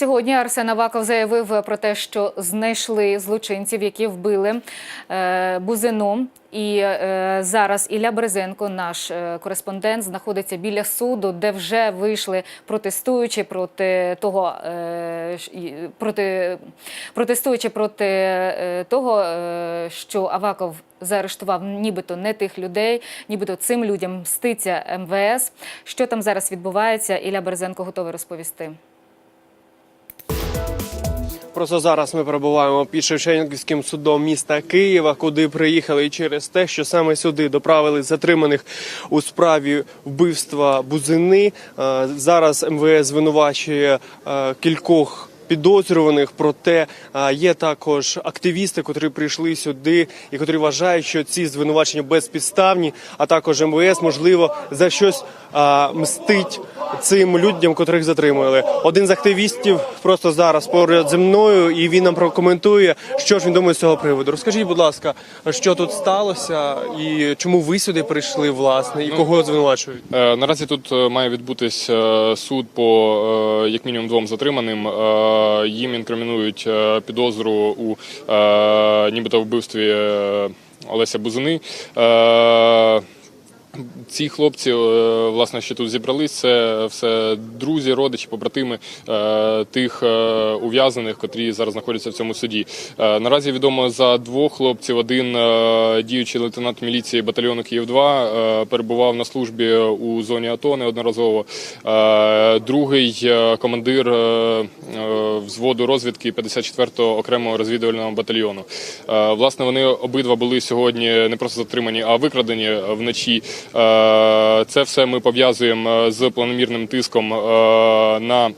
Сьогодні Арсен Аваков заявив про те, що знайшли злочинців, які вбили е, Бузину. І е, зараз Ілля Березенко, наш е, кореспондент, знаходиться біля суду, де вже вийшли протестуючи проти того, проти протестуючи проти того, що Аваков заарештував нібито не тих людей, нібито цим людям мститься МВС. Що там зараз відбувається? Ілля Березенко готовий розповісти. Просто зараз ми перебуваємо під Шевченківським судом міста Києва, куди приїхали через те, що саме сюди доправили затриманих у справі вбивства Бузини. Е, Зараз МВС звинувачує е, кількох. Підозрюваних, проте є також активісти, котрі прийшли сюди і котрі вважають, що ці звинувачення безпідставні, а також МВС можливо за щось мстить цим людям, котрих затримували. Один з активістів просто зараз поряд зі мною, і він нам прокоментує, що ж він думає з цього приводу. Розкажіть, будь ласка, що тут сталося, і чому ви сюди прийшли, власне, і кого звинувачують? Е, Наразі тут е, має відбутись е, суд по як мінімум двом затриманим. Е, Їм інкримінують е, підозру у е, нібито вбивстві Олеся Бузини. Ці хлопці, е, власне, що тут зібрались, це все друзі, родичі, побратими е, тих е, ув'язнених, котрі зараз знаходяться в цьому суді. Наразі відомо за двох хлопців. Один діючий лейтенант міліції батальйону Київ 2 е, перебував на службі у зоні АТО неодноразово. Другий командир взводу розвідки 54-го окремого розвідувального батальйону. Власне, вони обидва були сьогодні не просто затримані, а викрадені вночі. Е, Це все ми пов'язуємо з планомірним тиском е, на.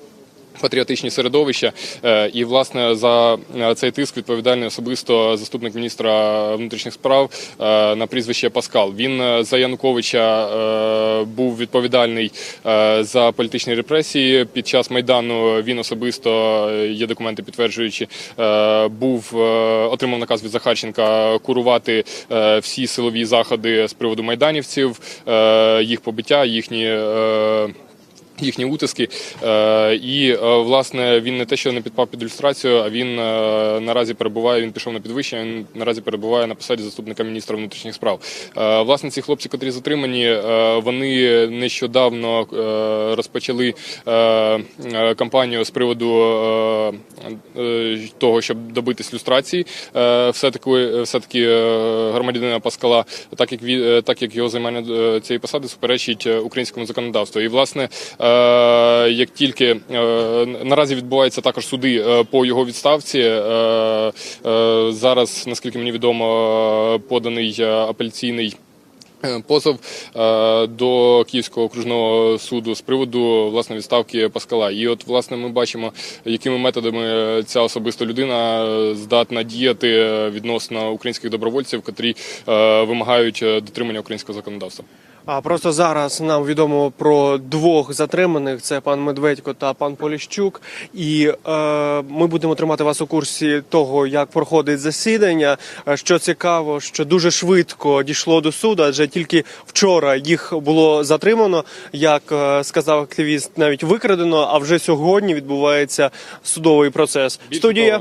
Патріотичні середовища, Е, і власне за е, цей тиск відповідальний особисто заступник міністра внутрішніх справ е, на прізвище Паскал. Він за Януковича був відповідальний за політичні репресії. Під час майдану він особисто є документи підтверджуючи, був отримав наказ від Захарченка курувати всі силові заходи з приводу майданівців, їх побиття, їхні. Їхні утиски. Е, і е, власне він не те, що не підпав під ілюстрацію, а він е, наразі перебуває. Він пішов на підвищення. Він наразі перебуває на посаді заступника міністра внутрішніх справ. Власне, ці хлопці, котрі затримані, вони нещодавно розпочали кампанію з приводу того, щоб добитись люстрації. Все таки, все таки громадянина Паскала, так як так як його займання цієї посади суперечить українському законодавству. І власне, як тільки е, наразі відбуваються також суди е, по його відставці, е, е, зараз, наскільки мені відомо, поданий е, апеляційний. е, Позов е, до Київського окружного суду з приводу власне відставки Паскала. І от власне ми бачимо, якими методами ця особиста людина е, здатна діяти е, відносно українських добровольців, котрі е, вимагають е, дотримання українського законодавства. А просто зараз нам відомо про двох затриманих: це пан Медведько та пан Поліщук. І е, ми будемо тримати вас у курсі того, як проходить засідання. Е, Що цікаво, що дуже швидко дійшло до суду, адже тільки вчора їх було затримано, як е, сказав активіст, навіть викрадено. А вже сьогодні відбувається судовий процес. Студія.